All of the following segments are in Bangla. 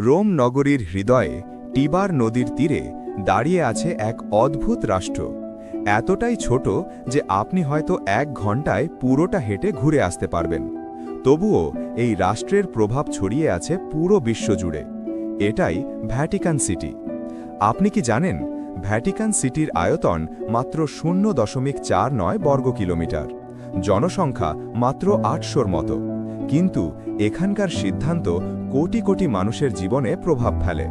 রোম নগরীর হৃদয়ে টিবার নদীর তীরে দাঁড়িয়ে আছে এক অদ্ভুত রাষ্ট্র। এতটাই ছোট যে আপনি হয়তো এক ঘন্টায় পুরোটা হেঁটে ঘুরে আসতে পারবেন। তবুও এই রাষ্ট্রের প্রভাব ছড়িয়ে আছে পুরো বিশ্বজুড়ে। এটাই ভ্যাটিকান সিটি। আপনি কি জানেন, ভ্যাটিকান সিটির আয়তন মাত্র শূন্য দশমিক চার নয় বর্গ কিলোমিটার। জনসংখ্যা মাত্র আটশোর মতো। কিন্তু এখানকার সিদ্ধান্ত কোটি কোটি মানুষের জীবনে প্রভাব ফেলে।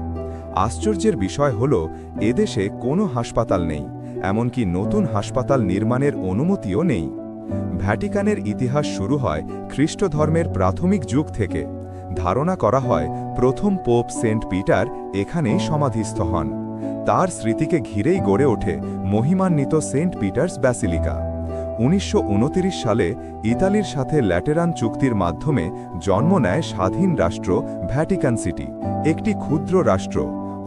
আশ্চর্যের বিষয় হল, এদেশে কোনো হাসপাতাল নেই, এমনকি নতুন হাসপাতাল নির্মাণের অনুমতিও নেই। ভ্যাটিকানের ইতিহাস শুরু হয় খ্রিস্ট ধর্মের প্রাথমিক যুগ থেকে। ধারণা করা হয়, প্রথম পোপ সেন্ট পিটার এখানেই সমাধিস্থ হন। তার স্মৃতিকে ঘিরেই গড়ে ওঠে মহিমান্বিত সেন্ট পিটার্স ব্যাসিলিকা। উনিশশো উনত্রিশ সালে ইতালির সাথে ল্যাটেরান চুক্তির মাধ্যমে জন্ম নেয় স্বাধীন রাষ্ট্র ভ্যাটিকান সিটি, একটি ক্ষুদ্র রাষ্ট্র,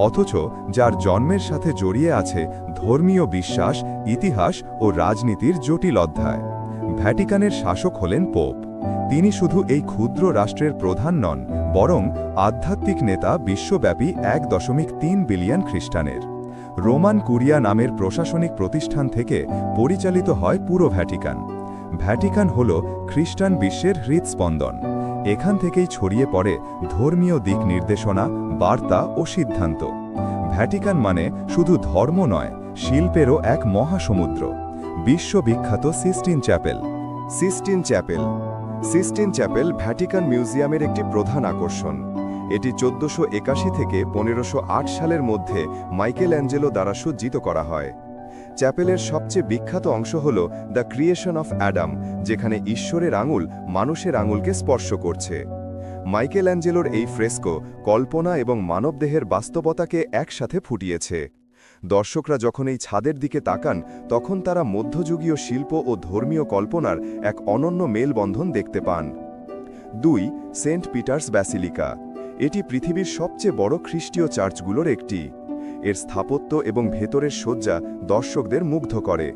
অথচ যার জন্মের সাথে জড়িয়ে আছে ধর্মীয় বিশ্বাস, ইতিহাস ও রাজনীতির জটিল অধ্যায়। ভ্যাটিকানের শাসক হলেন পোপ। তিনি শুধু এই ক্ষুদ্র রাষ্ট্রের প্রধান নন, বরং আধ্যাত্মিক নেতা বিশ্বব্যাপী এক দশমিক তিন বিলিয়ন খ্রিস্টানের। রোমান কুরিয়া নামের প্রশাসনিক প্রতিষ্ঠান থেকে পরিচালিত হয় পুরো ভ্যাটিকান। ভ্যাটিকান হল খ্রিস্টান বিশ্বের হৃদস্পন্দন। এখান থেকেই ছড়িয়ে পড়ে ধর্মীয় দিক নির্দেশনা, বার্তা ও সিদ্ধান্ত। ভ্যাটিকান মানে শুধু ধর্ম নয়, শিল্পেরও এক মহাসমুদ্র। বিশ্ববিখ্যাত Sistine Chapel. Sistine Chapel. Sistine Chapel Vatican মিউজিয়ামের একটি প্রধান আকর্ষণ। এটি চোদ্দশো একাশি থেকে পনেরোশো সালের মধ্যে মাইকেল অ্যাঞ্জেলো দ্বারা সজ্জিত করা হয়। চ্যাপেলের সবচেয়ে বিখ্যাত অংশ হল দ্য ক্রিয়েশন অফ অ্যাডাম, যেখানে ঈশ্বরের আঙুল মানুষের আঙুলকে স্পর্শ করছে। মাইকেল অ্যাঞ্জেলোর এই ফ্রেস্কো কল্পনা এবং মানবদেহের বাস্তবতাকে একসাথে ফুটিয়েছে। দর্শকরা যখন এই ছাদের দিকে তাকান, তখন তারা মধ্যযুগীয় শিল্প ও ধর্মীয় কল্পনার এক অনন্য মেলবন্ধন দেখতে পান। দুই, সেন্ট পিটার্স ব্যাসিলিকা। এটি পৃথিবীর সবচেয়ে বড় খ্রিস্টীয় চার্চগুলোর একটি। এর স্থাপত্য এবং ভেতরের শয্যা দর্শকদের মুগ্ধ করে।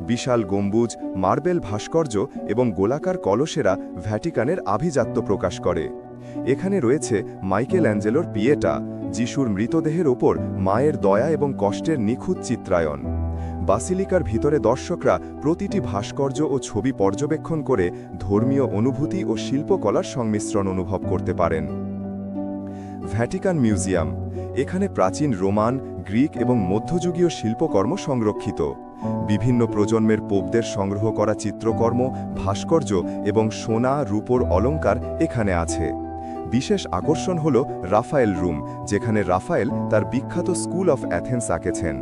বিশাল গম্বুজ, মার্বেল ভাস্কর্য এবং গোলাকার কলসেরা ভ্যাটিকানের আভিজাত্য প্রকাশ করে। এখানে রয়েছে মাইকেল অ্যাঞ্জেলোর পিয়েটা, যিশুর মৃতদেহের ওপর মায়ের দয়া এবং কষ্টের নিখুঁত চিত্রায়ন বাসিলিকার ভিতরে দর্শকরা প্রতিটি ভাস্কর্য ও ছবি পর্যবেক্ষণ করে ধর্মীয় অনুভূতি ও শিল্পকলার সংমিশ্রণ অনুভব করতে পারেন। ভ্যাটিকান মিউজিয়াম, এখানে প্রাচীন রোমান, গ্রিক এবং মধ্যযুগীয় শিল্পকর্ম সংরক্ষিত। বিভিন্ন প্রজন্মের পোপদের সংগ্রহ করা চিত্রকর্ম, ভাস্কর্য এবং সোনা, রূপোর অলঙ্কার এখানে আছে। বিশেষ আকর্ষণ হল রাফায়েল রুম, যেখানে রাফায়েল তার বিখ্যাত স্কুল অফ অ্যাথেন্স আঁকেছেন।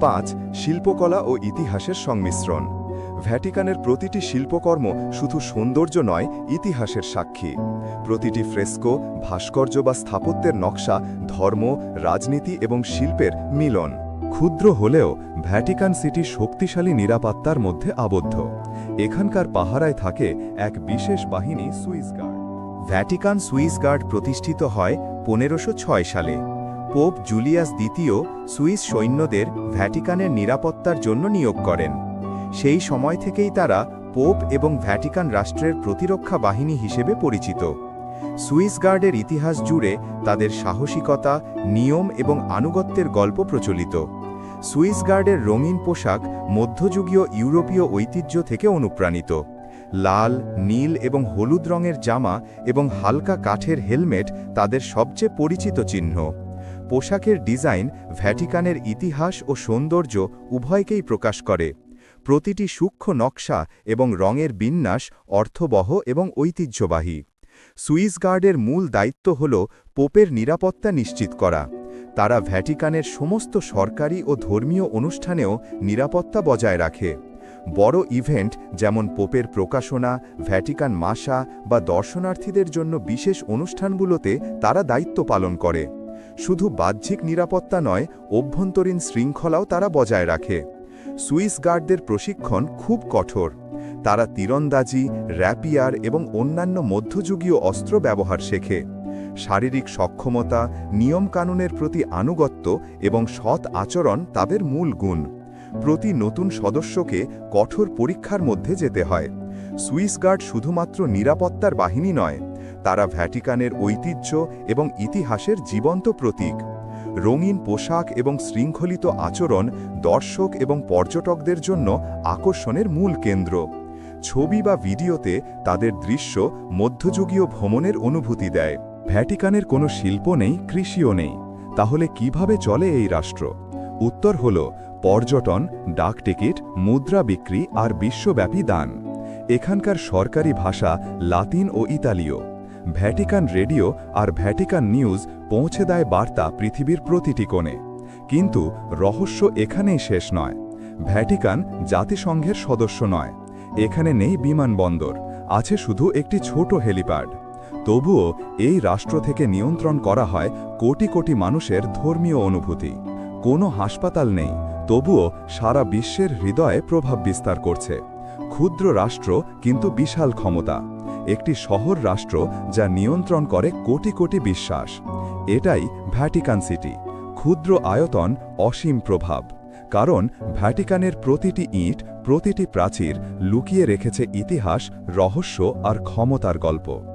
পাঁচ, শিল্পকলা ও ইতিহাসের সংমিশ্রণ। ভ্যাটিকানের প্রতিটি শিল্পকর্ম শুধু সৌন্দর্য নয়, ইতিহাসের সাক্ষী। প্রতিটি ফ্রেস্কো, ভাস্কর্য বা স্থাপত্যের নকশা ধর্ম, রাজনীতি এবং শিল্পের মিলন। ক্ষুদ্র হলেও ভ্যাটিকান সিটি শক্তিশালী নিরাপত্তার মধ্যে আবদ্ধ। এখানকার পাহারায় থাকে এক বিশেষ বাহিনী Swiss Guard. Vatican Swiss Guard প্রতিষ্ঠিত হয় পনেরোশো সালে। পোপ জুলিয়াস দ্বিতীয় সুইস সৈন্যদের ভ্যাটিকানের নিরাপত্তার জন্য নিয়োগ করেন। সেই সময় থেকেই তারা পোপ এবং ভ্যাটিকান রাষ্ট্রের প্রতিরক্ষা বাহিনী হিসেবে পরিচিত। সুইস গার্ডের ইতিহাস জুড়ে তাদের সাহসিকতা, নিয়ম এবং আনুগত্যের গল্প প্রচলিত। সুইস গার্ডের রঙিন পোশাক মধ্যযুগীয় ইউরোপীয় ঐতিহ্য থেকে অনুপ্রাণিত। লাল, নীল এবং হলুদ রঙের জামা এবং হালকা কাঠের হেলমেট তাদের সবচেয়ে পরিচিত চিহ্ন। পোশাকের ডিজাইন ভ্যাটিকানের ইতিহাস ও সৌন্দর্য উভয়কেই প্রকাশ করে। প্রতিটি সূক্ষ্ম নকশা এবং রঙের বিন্যাস অর্থবহ এবং ঐতিহ্যবাহী। সুইস গার্ডের মূল দায়িত্ব হল পোপের নিরাপত্তা নিশ্চিত করা। তারা ভ্যাটিকানের সমস্ত সরকারি ও ধর্মীয় অনুষ্ঠানেও নিরাপত্তা বজায় রাখে। বড় ইভেন্ট যেমন পোপের প্রকাশনা, ভ্যাটিকান মাসা বা দর্শনার্থীদের জন্য বিশেষ অনুষ্ঠানগুলোতে তারা দায়িত্ব পালন করে। শুধু বাহ্যিক নিরাপত্তা নয়, অভ্যন্তরীণ শৃঙ্খলাও তারা বজায় রাখে। সুইস গার্ডদের প্রশিক্ষণ খুব কঠোর। তারা তীরন্দাজি, র্যাপিয়ার এবং অন্যান্য মধ্যযুগীয় অস্ত্র ব্যবহার শেখে। শারীরিক সক্ষমতা, নিয়মকানুনের প্রতি আনুগত্য এবং সৎ আচরণ তাদের মূল গুণ। প্রতি নতুন সদস্যকে কঠোর পরীক্ষার মধ্যে যেতে হয়। সুইস গার্ড শুধুমাত্র নিরাপত্তার বাহিনী নয়, তারা ভ্যাটিকানের ঐতিহ্য এবং ইতিহাসের জীবন্ত প্রতীক। রঙিন পোশাক এবং শৃঙ্খলিত আচরণ দর্শক এবং পর্যটকদের জন্য আকর্ষণের মূল কেন্দ্র। ছবি বা ভিডিওতে তাদের দৃশ্য মধ্যযুগীয় ভ্রমণের অনুভূতি দেয়। ভ্যাটিকানের কোনো শিল্প নেই, কৃষিও নেই। তাহলে কীভাবে চলে এই রাষ্ট্র? উত্তর হল, পর্যটন, ডাক টিকিট, মুদ্রা বিক্রি আর বিশ্বব্যাপী দান। এখানকার সরকারি ভাষা লাতিন ও ইতালীয়। ভ্যাটিকান রেডিও আর ভ্যাটিকান নিউজ পৌঁছে দেয় বার্তা পৃথিবীর প্রতিটি কোণে। কিন্তু রহস্য এখানেই শেষ নয়। ভ্যাটিকান জাতিসংঘের সদস্য নয়। এখানে নেই বিমানবন্দর, আছে শুধু একটি ছোট হেলিপ্যাড। তবুও এই রাষ্ট্র থেকে নিয়ন্ত্রণ করা হয় কোটি কোটি মানুষের ধর্মীয় অনুভূতি। কোনো হাসপাতাল নেই, তবুও সারা বিশ্বের হৃদয়ে প্রভাব বিস্তার করছে। ক্ষুদ্র রাষ্ট্র কিন্তু বিশাল ক্ষমতা। একটি শহর রাষ্ট্র যা নিয়ন্ত্রণ করে কোটি কোটি বিশ্বাস। এটাই ভ্যাটিকান সিটি। ক্ষুদ্র আয়তন অসীম প্রভাব। কারণ ভ্যাটিকানের প্রতিটি ইট, প্রতিটি প্রাচীর লুকিয়ে রেখেছে ইতিহাস, রহস্য আর ক্ষমতার গল্প।